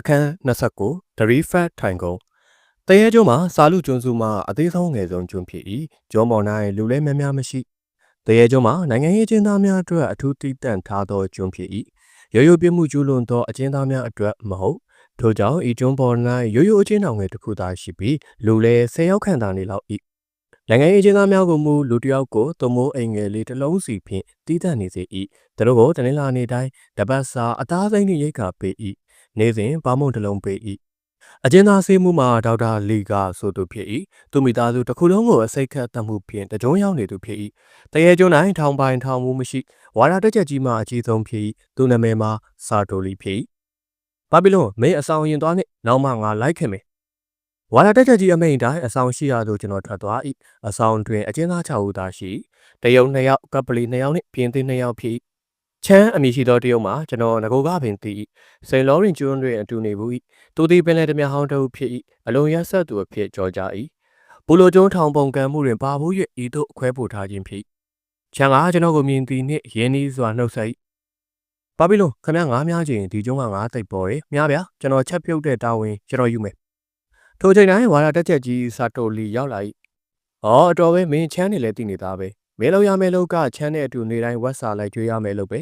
အခန်း29ဒရီဖတ်ထိုင်ကုန်တရေကျွန်းမှာစာလူကျွန်းစုမှာအသေးဆုံးငယ်ဆုံးကျွန်းဖြစ်၏ကျွန်းပေါ်၌လူလဲများများမရှိတရေကျွန်းမှာနိုင်ငံရေးအကျဉ်းသားများအတွက်အထူးတည်တံ့ထားသောကျွန်းဖြစ်၏ရိုးရိုးပြမှုကျူးလွန်သောအကျဉ်းသားများအတွက်မဟုတ်ထို့ကြောင့်ဤကျွန်းပေါ်၌ရိုးရိုးအကျဉ်းတော်ငယ်တစ်ခုသာရှိပြီးလူလဲ10ရောက်ခန့်သာနေလောက်၏နိုင်ငံရေးအကျဉ်းသားများကိုမူလူတစ်ယောက်ကိုသွမိုးအိမ်ငယ်လေးတစ်လုံးစီဖြင့်တည်တံ့နေစေ၏သူတို့ကိုတနင်္လာနေ့တိုင်းတပတ်စာအသားစိမ့်နှင့်ရိတ်ခါပေး၏ နေစဉ်ပါမုံတစ်လုံးပေး၏အကျဉ်းသားဆေးမှုမှာဒေါက်တာလီကဆိုသူဖြစ်၏သူမိသားစုတစ်ခုလုံးကိုအစိတ်ခတ်တတ်မှုဖြင့်တကြုံရောက်နေသူဖြစ်၏တရေကျွန်း၌ထောင်ပိုင်ထောင်မှုမရှိဝါရတက်ချက်ကြီးမှအကြီးဆုံးဖြစ်၏သူနာမည်မှာစာတိုလီဖြစ်၏ဘာဘီလွန်မင်းအဆောင်ရင်သွားနှင့်နောက်မှငါလိုက်ခင်မယ်ဝါရတက်ချက်ကြီးအမိန်တိုင်းအဆောင်ရှိရသို့ကျွန်တော်ထွက်သွား၏အဆောင်တွင်အကျဉ်းသား6ဦးသာရှိတရုံ2ယောက်ကပလီ2ယောက်နှင့်ပြင်းသိ2ယောက်ဖြစ် ချမ်းအမည်ရှိသောတရုတ်မှာကျွန်တော်ငကိုကပင်တည်စိန်လောရင်ကျွန်းတွင်အတူနေဘူး၏သူသည်ပင်လယ်တမဟောင်းတအုပ်ဖြစ်၏အလုံးရက်ဆက်သူအဖြစ်ကြော်ကြ၏ပူလိုကျွန်းထောင်ပုံကံမှုတွင်ပါဘူး၍ဤသို့အခွဲပို့ထားခြင်းဖြစ်ချမ်းကကျွန်တော်ကိုမြင်သည်နှင့်ရင်းနှီးစွာနှုတ်ဆက်၏ပါပြီလို့ခမငားများချင်းဒီကျွန်းကငားသိပ်ပေါ်တယ်မြားဗျာကျွန်တော်ချက်ပြုတ်တဲ့တာဝန်ကျွန်တော်ယူမယ်ထိုချိန်တိုင်းဝါရတက်ချက်ကြီးစာတိုလီရောက်လာ၏ဟောအတော်ပဲမင်းချမ်းနေလဲတည်နေတာပဲမင်းလောက်ရမယ်လို့ကချမ်းတဲ့အတူနေတိုင်းဝက်စာလိုက်ကြွေးရမယ်လို့ပဲ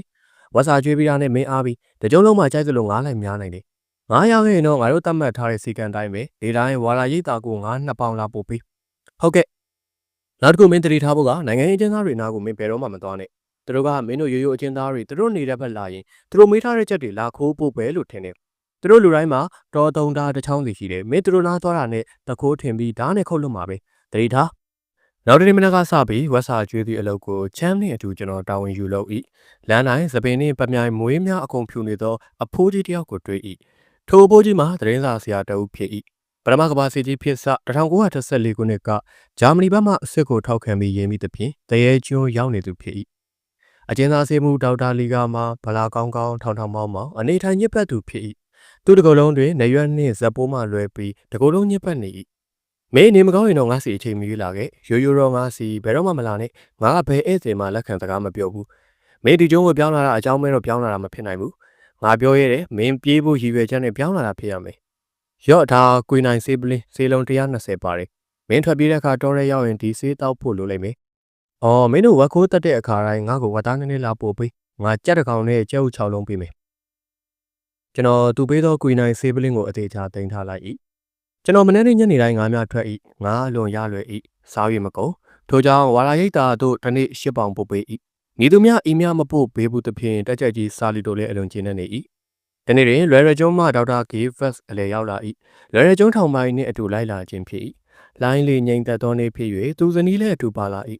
ဝက်စာကြွေးပြီးတာနဲ့မင်းအားပြီးတကြုံလုံးမှကြိုက်သလိုငားလိုက်များနိုင်တယ်ငားရခဲ့ရင်တော့ငါတို့တတ်မှတ်ထားတဲ့စီကံတိုင်းပဲဒီတိုင်းဝါရာရိတ်တာကိုငါးနှစ်ပေါင်လာပို့ပေးဟုတ်ကဲ့နောက်တစ်ခုမင်းတတိထားဖို့ကနိုင်ငံရေးအကျဉ်းသားတွေနားကိုမင်းဘယ်တော့မှမသွားနဲ့သူတို့ကမင်းတို့ရိုးရိုးအကျဉ်းသားတွေသူတို့နေတဲ့ဘက်လာရင်သူတို့မေးထားတဲ့ချက်တွေလာခိုးဖို့ပဲလို့ထင်တယ်သူတို့လူတိုင်းမှာတော်တုံတာတစ်ချောင်းစီရှိတယ်မင်းသူတို့နားသွားတာနဲ့တခိုးထင်ပြီးဓာတ်နဲ့ခုတ်လွတ်မှာပဲတတိထား နောက်တနေ့မနက်ကစပြီးဝက်စာကျွေးသည့်အလုပ်ကိုချမ်းနဲ့အတူကျွန်တော်တာဝန်ယူလုပ်၏လမ်းတိုင်းသပင်နှင့်ပမြိုင်မွေးများအကုန်ဖြူနေသောအဖိုးကြီးတစ်ယောက်ကိုတွေ့၏ထိုအဖိုးကြီးမှာသတင်းစာဆရာတဦးဖြစ်၏ပထမကမ္ဘာစစ်ကြီးဖြစ်စ1914ခုနှစ်ကဂျာမနီဘက်မှအစ်စ်ကိုထောက်ခံပြီးရေးမိသဖြင့်တရေကျွန်းရောက်နေသူဖြစ်၏အကျဉ်းသားစေမှုဒေါက်တာလီဂါမှာဗလာကောင်းကောင်းထောင်ထောင်မောင်းမောင်းအနေထိုင်ညစ်ပတ်သူဖြစ်၏သူတကုတ်လုံးတွင်နေရွက်နှင့်ဇက်ပိုးမှလွဲပြီးတကုတ်လုံးညစ်ပတ်နေ၏ မင်းနေမကောင်းရင်တော့ငါစီအချိန်မီလာခဲ့ရိုးရိုးတော့ငါစီဘယ်တော့မှမလာနဲ့ငါကဘယ်ဧည့်သည်မှလက်ခံစကားမပြောဘူးမင်းဒီကျုံးကိုပြောင်းလာတာအကြောင်းမဲတော့ပြောင်းလာတာမဖြစ်နိုင်ဘူးငါပြောရဲတယ်မင်းပြေးဖို့ရည်ရွယ်ချက်နဲ့ပြောင်းလာတာဖြစ်ရမယ်ရော့ဒါကွေနိုင်ဆေးပလင်းဆေးလုံး120ပါတယ်မင်းထွက်ပြေးတဲ့အခါတော်ရဲရောက်ရင်ဒီဆေးတောက်ဖို့လိုလိမ့်မယ်အော်မင်းတို့ဝက်ခိုးတက်တဲ့အခါတိုင်းငါ့ကိုဝတ်သားနည်းနည်းလာပို့ပေးငါကြက်တကောင်နဲ့ကြက်ဥ6လုံးပေးမယ်ကျွန်တော်သူပေးသောကွေနိုင်ဆေးပလင်းကိုအသေးချာတင်ထားလိုက်၏ ကျွန်တော်မနေ့ညနေတိုင်းငါးများထွက်၏ငါအလွန်ရလွယ်၏စား၍မကုန်ထို့ကြောင့်ဝါရာရိတ်တာတို့တစ်နေ့၈ပေါင်ပို့ပေး၏မိသူများအီးမြမပို့ပေးဘူးသဖြင့်တက်ကြကြီးစာလီတို့လည်းအလွန်ကျင်းနေ၏တနေ့တွင်လွယ်ရကျုံမှဒေါက်တာဂေးဖက်အလဲရောက်လာ၏လွယ်ရကျုံထောင်ပိုင်းနှင့်အတူလိုက်လာခြင်းဖြစ်၏လိုင်းလေးငိမ့်သက်သောနေ့ဖြစ်၍သူဇနီးလည်းအတူပါလာ၏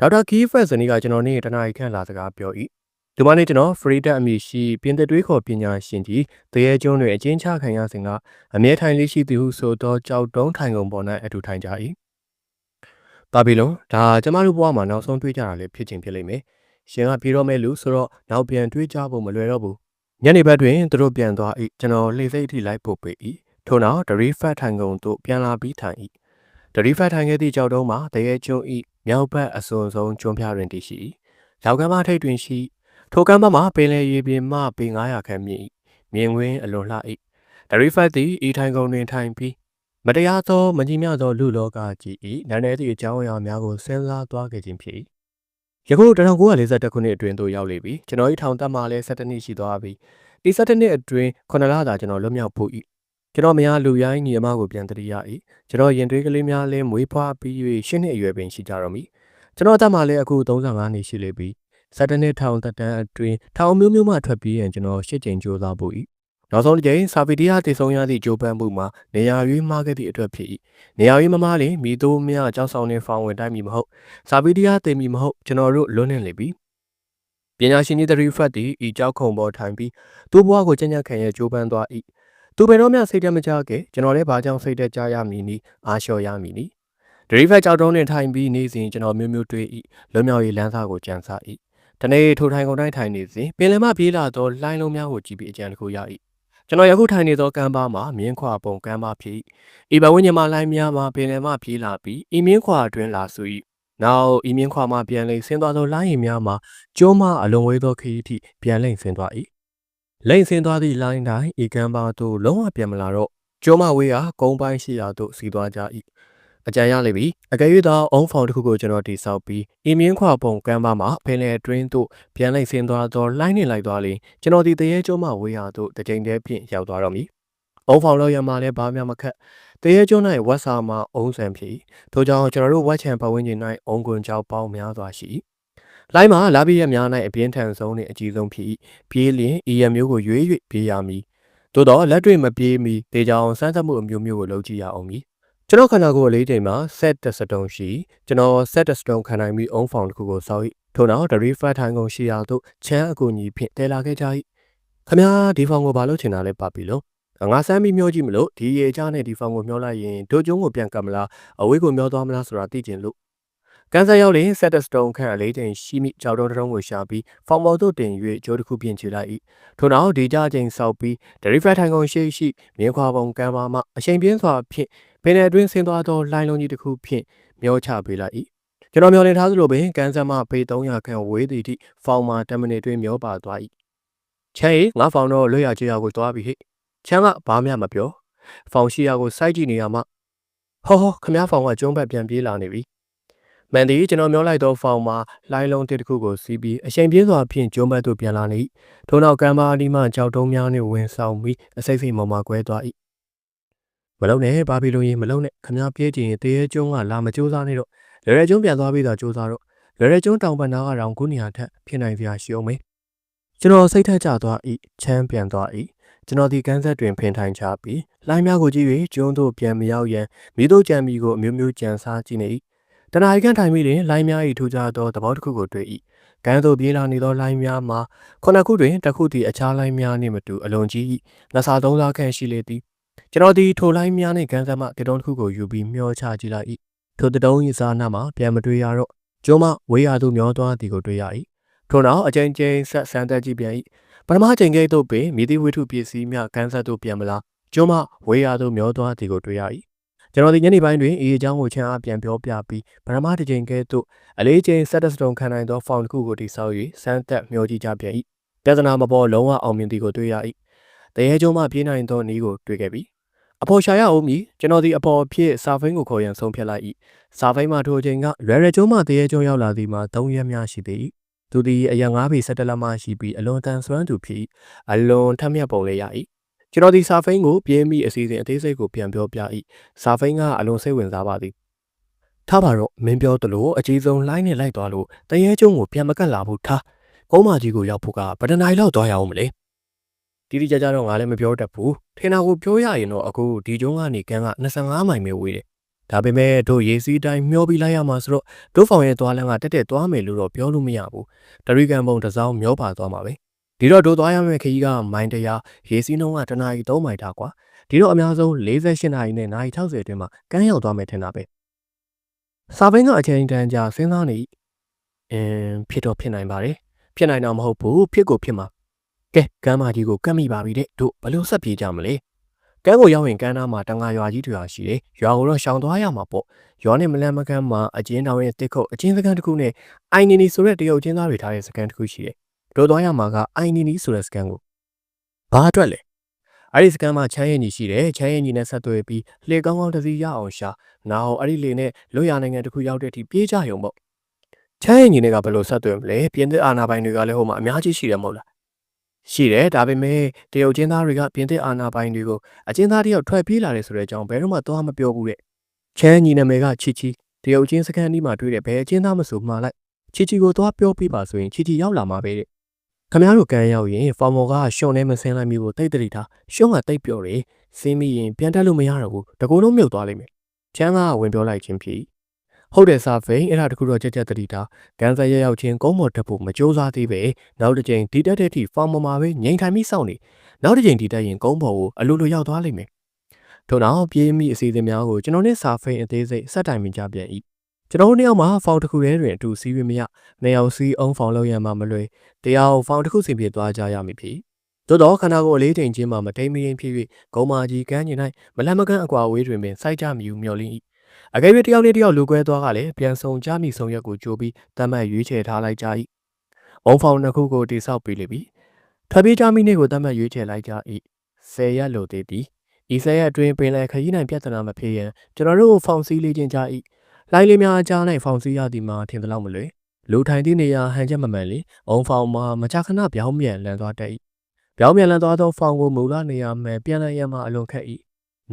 ဒေါက်တာဂေးဖက်ဇနီးကကျွန်တော်နေ့တနားရီခန့်လာစကားပြော၏ ဒီမနေ့ကျွန်တော် Freedom အမည်ရှိပြင်သစ်တွေးခေါ်ပညာရှင်ကြီးတရေကျွန်းတွင်အကျဉ်းချခံရစဉ်ကအမြဲထိုင်လေးရှိသူဟုဆိုသောကြောက်တုံးထိုင်ကုန်ပေါ်၌အတူထိုင်ကြ၏။ပါဘီလုံဒါကျမတို့ဘဝမှာနောက်ဆုံးတွေ့ကြတာလည်းဖြစ်ချင်းဖြစ်လိမ့်မယ်။ရှင်ကပြေတော့မဲ့လူဆိုတော့နောက်ပြန်တွေ့ကြဖို့မလွယ်တော့ဘူး။ညနေဘက်တွင်သူတို့ပြန်သွား၏ကျွန်တော်လှေစိတ်အထိလိုက်ပို့ပေး၏။ထို့နောက်ဒရီဖတ်ထိုင်ကုန်သို့ပြန်လာပြီးထိုင်၏။ဒရီဖတ်ထိုင်ခဲ့သည့်ကြောက်တုံးမှာတရေကျွန်း၏မြောက်ဘက်အစွန်ဆုံးကျွန်းပြတွင်တည်ရှိ၏။လောက်ကမ်းမထိပ်တွင်ရှိ ထိုကမ်းပါးမှာပင်လယ်ရေပြင်မှပေ900ခန့်မြင့်၏မြင်ကွင်းအလွန်လှ၏ဒရီဖတ်သည်ဤထိုင်ကုန်တွင်ထိုင်ပြီးမတရားသောမကြီးမြသောလူလောကကြီး၏နာနေသည့်အကြောင်းအရာများကိုစဉ်းစားသွားခဲ့ခြင်းဖြစ်၏ယခု1942ခုနှစ်အတွင်းသို့ရောက်လေပြီကျွန်တော်၏ထောင်တက်မှလည်း17နှစ်ရှိသွားပြီဤ17နှစ်အတွင်း9လသာကျွန်တော်လွတ်မြောက်ဖို့၏ကျွန်တော်မယားလူရိုင်းညီအမကိုပြန်တရိရ၏ကျွန်တော်ရင်သွေးကလေးများလည်းမွေးဖွားပြီး၍ရှင်းနှစ်အရွယ်ပင်ရှိကြတော့မည်ကျွန်တော်အသက်မှလည်းအခု35နှစ်ရှိလေပြီ စက်တနှစ်ထောင်တက်တန်းအတွင်းထောင်မျိုးမျိုးမှထွက်ပြေးရင်ကျွန်တော်ရှစ်ကြိမ်ကြိုးစားဖို့၏နောက်ဆုံးတစ်ကြိမ်စာဗီဒီယာတည်ဆုံရသည့်ဂျိုးပန်းမှုမှာနေရာရွေးမှားခဲ့သည့်အတွက်ဖြစ်၏နေရာရွေးမမားလင်မိတို့မြအကြောင်းဆောင်နေဖောင်ဝင်တိုင်းမီမဟုတ်စာဗီဒီယာတည်မီမဟုတ်ကျွန်တော်တို့လွတ်နေလေပြီပညာရှင်ကြီးသရီဖတ်သည်ဤကြောက်ခုံပေါ်ထိုင်ပြီးသူ့ဘဝကိုကြံ့ကြံ့ခံရဂျိုးပန်းသွား၏သူဘယ်တော့မှစိတ်တမကြခဲ့ကျွန်တော်လည်းဘာကြောင့်စိတ်တက်ကြရမည်နည်းအားလျှော်ရမည်နည်းဒရီဖတ်ကြောက်တုံးနဲ့ထိုင်ပြီးနေစဉ်ကျွန်တော်မျိုးမျိုးတွေး၏လွတ်မြောက်ရေးလမ်းစာကိုကြံစား၏ တနေ့ထိုထိုင်ကုန်တိုင်းထိုင်နေစဉ်ပင်လယ်မှပြေးလာသောလိုင်းလုံးများကိုကြည့်ပြီးအကြံတစ်ခုရ၏ကျွန်တော်ယခုထိုင်နေသောကမ်းပါးမှာမြင်းခွာပုံကမ်းပါးဖြစ်ဤဘဝဉ္ဇမှာလိုင်းများမှာပင်လယ်မှပြေးလာပြီးဤမြင်းခွာအတွင်းလာဆို၏နောက်ဤမြင်းခွာမှပြန်လိမ့်ဆင်းသွားသောလိုင်းရင်များမှာကျိုးမအလွန်ဝေးသောခရီးထိပြန်လိမ့်ဆင်းသွား၏လိမ့်ဆင်းသွားသည့်လိုင်းတိုင်းဤကမ်းပါသို့လုံးဝပြန်မလာတော့ကျိုးမဝေးကကုန်းပိုင်းရှိရာသို့စီးသွားကြ၏ အကြံရလိမ့်ပြီအကယ်၍သောအုံဖောင်တစ်ခုကိုကျွန်တော်တိဆောက်ပြီးအင်းမြင့်ခွာပုံကမ်းပါမှာပင်လယ်အတွင်းသို့ပြန်လိုက်ဆင်းသွားသောလိုင်းနှင့်လိုက်သွားလျင်ကျွန်တော်ဒီတရေကျိုးမဝေးရာသို့တစ်ကြိမ်တည်းဖြင့်ရောက်သွားတော့မည်အုံဖောင်လောက်ရမှာလည်းဘာမှမခက်တရေကျိုး၌ဝက်စာမှာအုံဆန်ဖြစ်ထို့ကြောင့်ကျွန်တော်တို့ဝက်ချံပတ်ဝန်းကျင်၌အုံကွန်ကြောက်ပေါင်းများစွာရှိလိုင်းမှာလာပြည့်ရများ၌အပြင်းထန်ဆုံးနှင့်အကြီးဆုံးဖြစ်ပြေးလျင်ဤရမျိုးကိုရွေး၍ပြေးရမည်သို့တော့လက်တွေ့မပြေးမီတေချောင်စမ်းသပ်မှုအမျိုးမျိုးကိုလုပ်ကြည့်ရအောင်မည် ကျွန်တော်ခန္ဓာကိုယ်အလေးချိန်မှာ set တစ်စတုံးရှိကျွန်တော် set တစ်စတုံးခံနိုင်ပြီးအုံဖောင်တစ်ခုကိုစောက်၏ထို့နောက် the refer ထိုင်ကုန်ရှိရာသို့ချမ်းအကူအညီဖြင့်တဲလာခဲ့ကြ၏ခမ ्या ဒီဖောင်ကိုဘာလို့ချင်တာလဲပါပြီလို့ငါစမ်းပြီးမျောကြည့်မလို့ဒီရေချားနဲ့ဒီဖောင်ကိုမျောလိုက်ရင်ဒိုကျုံးကိုပြန်ကပ်မလားအဝေးကိုမျောသွားမလားဆိုတာသိချင်လို့ကန်ဆယ်ရောက်ရင် set stone ခန့်အလေးချိန်ရှိမိကြောက်တုံးတုံးကိုရှာပြီးဖောင်ပေါ်သို့တင်၍ဂျိုးတစ်ခုပြင်ချလိုက်၏ထို့နောက်ဒီကြချိန်ဆောက်ပြီး delivery ထိုင်ကုန်ရှိရှိမြင်းခွာပုံကမ်းပါမှအချိန်ပြင်းစွာဖြင့် ပင်နယ်အတွင်းဆင်းသွားသောလိုင်းလုံးကြီးတစ်ခုဖြင့်မျောချပေးလိုက်၏ကျွန်တော်မျောလင့်ထားသလိုပင်ကန်ဆယ်မှပေ300ခန့်ဝေးသည့်ထိဖောင်မှာ10မိနစ်တွင်မျောပါသွား၏ချမ်းရီငါဖောင်တော့လွတ်ရကြရကိုသွားပြီဟိချမ်းကဘာမှမပြောဖောင်ရှိရကိုစိုက်ကြည့်နေရမှဟောဟောခမားဖောင်ကကျုံးဘက်ပြန်ပြေးလာနေပြီမန်ဒီကျွန်တော်မျောလိုက်သောဖောင်မှာလိုင်းလုံးတစ်ခုကိုစီးပြီးအချိန်ပြင်းစွာဖြင့်ကျုံးဘက်သို့ပြန်လာနေ၏ထို့နောက်ကမ်းပါအဒီမှကြောက်တုံးများနှင့်ဝင်ဆောင်ပြီးအစိမ့်စိမ့်မော်မာကွဲသွား၏ မလုံးနဲ့ဘာဖြစ်လို့ရင်မလုံးနဲ့ခမားပြေးကြည့်ရင်တေးရဲကျုံးကလာမကြိုးစားနေတော့လေရဲကျုံးပြန်သွားပြီးတော့ကြိုးစားတော့လေရဲကျုံးတောင်ပန်နာကတောင်ခုနေရာထက်ဖြစ်နိုင်စရာရှိအောင်မေကျွန်တော်စိတ်ထက်ကြသွား၏ချမ်းပြန်သွား၏ကျွန်တော်ဒီကန်းဆက်တွင်ဖင်ထိုင်ချပြီးလိုင်းများကိုကြည့်၍ကျုံးသို့ပြန်မရောက်ရန်မိတို့ကြံမီကိုအမျိုးမျိုးကြံစားကြည့်နေ၏တနအီကန်ထိုင်ပြီးလျင်လိုင်းများ၏ထူကြသောသဘောတစ်ခုကိုတွေ့၏ကန်းသို့ပြေးလာနေသောလိုင်းများမှာခုနှစ်ခုတွင်တစ်ခုသည်အခြားလိုင်းများနှင့်မတူအလွန်ကြီး၏နှစ်ဆသုံးဆခန့်ရှိလေသည် ကျွန်တော်ဒီထိုလိုင်းများနှင့်ကန်းဆက်မှတတုံးတစ်ခုကိုယူပြီးမျောချကြည့်လိုက်၏ထိုတတုံး၏စားနာမှာပြန်မတွေ့ရတော့ကျုံးမဝေးရသို့မျောသွားသည်ကိုတွေ့ရ၏ထို့နောက်အချိန်ချင်းဆက်ဆန်းသက်ကြည့်ပြန်၏ပထမချိန်ကိတ်သို့ပင်မိသည့်ဝိထုပစ္စည်းများကန်းဆက်သို့ပြန်မလားကျုံးမဝေးရသို့မျောသွားသည်ကိုတွေ့ရ၏ကျွန်တော်ဒီညနေပိုင်းတွင်အေးအကြောင်းကိုချမ်းအားပြန်ပြောပြပြီးပထမတစ်ချိန်ကဲ့သို့အလေးချိန်ဆက်တက်စတုံခံနိုင်သောဖောင်တစ်ခုကိုတိဆောက်၍စမ်းသက်မျောကြည့်ကြပြန်၏ပြဿနာမပေါ်လုံးဝအောင်မြင်သည်ကိုတွေ့ရ၏ တရေကျုံးမှပြေးနိုင်သောနည်းကိုတွေ့ခဲ့ပြီအဖော်ရှာရအောင်မည်ကျွန်တော်ဒီအပေါ်ဖြစ်စာဖိန်းကိုခေါ်ရန်ဆုံးဖြတ်လိုက်၏စာဖိန်းမှထိုအချိန်ကရွယ်ရွယ်ကျုံးမှတရေကျုံးရောက်လာသည်မှာ၃ရက်များရှိသေး၏သူသည်အရာ၅ပေ၁၁လမှရှိပြီးအလွန်တန်ဆွမ်းသူဖြစ်အလွန်ထက်မြက်ပုံလေးရ၏ကျွန်တော်ဒီစာဖိန်းကိုပြင်းမိအစီအစဉ်အသေးစိတ်ကိုပြန်ပြောပြ၏စာဖိန်းကအလွန်စိတ်ဝင်စားပါသည်ထားပါတော့မင်းပြောသလိုအကြီးဆုံးလိုင်းနဲ့လိုက်သွားလို့တရေကျုံကိုပြန်မကတ်လာဘူးထားကုန်းမကြီးကိုရောက်ဖို့ကဗဒနိုင်လောက်သွားရအောင်မလဲ တီတီကြကြတော့ငါလည်းမပြောတတ်ဘူးထင်တာကိုပြောရရင်တော့အခုဒီကျုံကနေကန်က25မိုင်ပဲဝေးတယ်ဒါပေမဲ့တို့ရေးစည်းတိုင်းမျောပြီးလိုက်ရမှာဆိုတော့တို့ဖောင်ရဲ့သွားလမ်းကတက်တက်သွားမယ်လို့တော့ပြောလို့မရဘူးတရိကန်ပုံတစ်စောင်းမျောပါသွားမှာပဲဒီတော့တို့သွားရမယ့်ခရီးကမိုင်တရာရေးစည်းနှုန်းကတနာရီ3မိုင်တာကွာဒီတော့အများဆုံး48နာရီနဲ့နာရီ60အတွင်းမှာကမ်းရောက်သွားမယ်ထင်တာပဲစာပင်းကအချိန်တန်ကြာစဉ်းစားနေအင်းဖြစ်တော့ဖြစ်နိုင်ပါတယ်ဖြစ်နိုင်တော့မဟုတ်ဘူးဖြစ်ကိုဖြစ်မှာ ကဲကမ်းမကြီးကိုကတ်မိပါပြီတဲ့တို့ဘလို့ဆက်ပြေးကြမလဲကမ်းကိုရောက်ရင်ကမ်းနားမှာတန်ငါရွာကြီးတွေရှိတယ်ရွာကိုတော့ရှောင်သွားရမှာပေါ့ရွာနဲ့မလန့်မကမ်းမှာအကျဉ်းတော်ရဲ့တစ်ခုတ်အကျဉ်းစကန်တစ်ခုနဲ့အိုင်နီနီဆိုတဲ့တရုတ်ချင်းသားတွေထားတဲ့စကန်တစ်ခုရှိတယ်တို့သွားရမှာကအိုင်နီနီဆိုတဲ့စကန်ကိုဘာအတွက်လဲအဲ့ဒီစကန်မှာချမ်းရည်ညီရှိတယ်ချမ်းရည်ညီနဲ့ဆက်သွယ်ပြီးလေကောင်းကောင်းတစ်စီးရအောင်ရှာနောက်အဲ့ဒီလေနဲ့လွတ်ရနိုင်ငံတစ်ခုရောက်တဲ့အထိပြေးကြရုံပေါ့ချမ်းရည်ညီနဲ့ကဘယ်လိုဆက်သွယ်မလဲပြင်းသစ်အာနာပိုင်တွေကလည်းဟိုမှာအများကြီးရှိတယ်မဟုတ်လား ရှိတယ်ဒါပေမဲ့တရုတ်ချင်းသားတွေကပြင်သစ်အာဏာပိုင်တွေကိုအချင်းသားတယောက်ထွက်ပြေးလာတယ်ဆိုတဲ့အကြောင်းဘယ်တော့မှသွားမပြောဘူးတဲ့ချမ်းညီနာမည်ကချီချီတရုတ်ချင်းစကန်ဒီမှာတွေ့တဲ့ဘယ်အချင်းသားမဆိုမှားလိုက်ချီချီကိုသွားပြောပြပါဆိုရင်ချီချီရောက်လာမှာပဲတဲ့ခမရတို့ကန်ရောက်ရင်ဖော်မော်ကရှုံနဲ့မစင်းလိုက်မျိုးကိုတိတ်တိတ်ထားရှုံးကတိတ်ပြောတယ်စင်းမိရင်ပြန်တက်လို့မရတော့ဘူးတကူလုံးမြုပ်သွားလိမ့်မယ်ချမ်းကဝင်ပြောလိုက်ခြင်းဖြစ် ဟုတ်တယ်စာဖိန်အဲ့ဒါတခုတော့ကြက်ကြက်တတိတာကန်ဆယ်ရရောက်ချင်းကုန်းမော်တက်ဖို့မကြိုးစားသေးပဲနောက်တစ်ချိန်ဒီတက်တဲ့အထိဖောင်ပေါ်မှာပဲငိန်ထိုင်ပြီးစောင့်နေနောက်တစ်ချိန်ဒီတက်ရင်ကုန်းပေါ်ကိုအလိုလိုရောက်သွားလိမ့်မယ်ထို့နောက်ပြေးမိအစီအစဉ်များကိုကျွန်တော်နဲ့စာဖိန်အသေးစိတ်ဆက်တိုင်မိကြပြန်၏ကျွန်တော်တို့နှစ်ယောက်မှာဖောင်တစ်ခုတည်းတွင်အတူစီးရမရနှစ်ယောက်စီးအောင်ဖောင်လောက်ရမှမလွယ်တရားဖောင်တစ်ခုစီဖြစ်သွားကြရမည်ဖြစ်သို့တော့ခန္ဓာကိုယ်အလေးချိန်ချင်းမှာမတိမ်မရင်ဖြစ်၍ဂုံမာကြီးကန်းညင်၌မလန့်မကန့်အကွာဝေးတွင်ပင်စိုက်ကြမည်ဟုမျှော်လင့်၏ အကယ်၍တယောက်နဲ့တယောက်လူကွဲသွားကလည်းပြန်ဆောင်ကြမိဆောင်ရက်ကိုကြိုးပြီးတတ်မှတ်ရွေးချယ်ထားလိုက်ကြ၏။ဘုံဖောင်နှစ်ခုကိုတိဆောက်ပြီးလိမ့်ပြီထွက်ပြေးကြမိနေကိုတတ်မှတ်ရွေးချယ်လိုက်ကြ၏ဆယ်ရက်လိုသေးသည်ဤဆယ်ရက်အတွင်းပင်လယ်ခရီးနိုင်ပြဿနာမဖြစ်ရန်ကျွန်တော်တို့ကိုဖောင်စည်းလေးခြင်းကြ၏လိုင်းလေးများအကြား၌ဖောင်စည်းရသည်မှာထင်သလောက်မလွယ်လူထိုင်သည့်နေရာဟန်ချက်မမှန်လေအုံဖောင်မှာမကြာခဏပြောင်းပြန်လန်သွားတတ်၏ပြောင်းပြန်လန်သွားသောဖောင်ကိုမူလနေရာမှန်ပြန်လည်ရမှအလွန်ခက်၏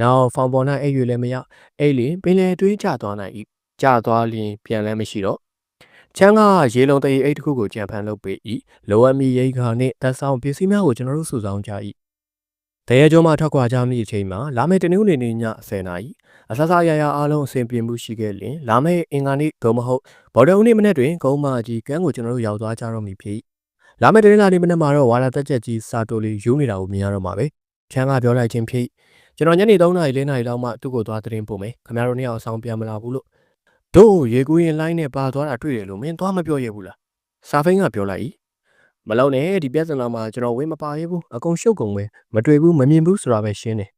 နောက်ဖောင်ပေါ်၌အိပ်၍လည်းမရအိပ်လျင်ပင်လယ်အတွင်းကျသွားနိုင်၏ကျသွားလျင်ပြန်လည်းမရှိတော့ချမ်းကရေလုံးတရေအိတ်တစ်ခုကိုကြံဖန်လုပ်ပေး၏လိုအပ်မီရိတ်ခါနှင့်တပ်ဆောင်ပစ္စည်းများကိုကျွန်တော်တို့စုဆောင်းကြ၏တရေကျော်မှထွက်ခွာကြမည့်အချိန်မှာလာမယ့်တနင်္ဂနွေနေ့ည10:00နာရီအဆဆရရအားလုံးအဆင်ပြေမှုရှိခဲ့လျင်လာမယ့်အင်္ဂါနေ့ဂုံမဟုတ်ဗော်ဒုံနေ့မနေ့တွင်ဂုံမကြီးကန်းကိုကျွန်တော်တို့ရောက်သွားကြတော့မည်ဖြစ်၏လာမယ့်တနင်္လာနေ့မနေ့မှာတော့ဝါလာတက်ချက်ကြီးစာတိုလေးယူနေတာကိုမြင်ရတော့မှာပဲချမ်းကပြောလိုက်ခြင်းဖြစ် ကျွန်တော်ညနေ3:00နာရီ4:00နာရီလောက်မှသူ့ကိုသွားသတင်းပို့မယ်ခင်ဗျားတို့နှစ်ယောက်အဆောင်ပြန်မလာဘူးလို့တို့ရေကူးရင်လိုင်းနဲ့ပါသွားတာတွေ့တယ်လို့မင်းသွားမပြောရဘူးလားစာဖိန်းကပြောလိုက်၏မလုံးနဲ့ဒီပြဿနာမှာကျွန်တော်ဝင်မပါရဘူးအကုန်ရှုပ်ကုန်ပဲမတွေ့ဘူးမမြင်ဘူးဆိုတာပဲရှင်းတယ်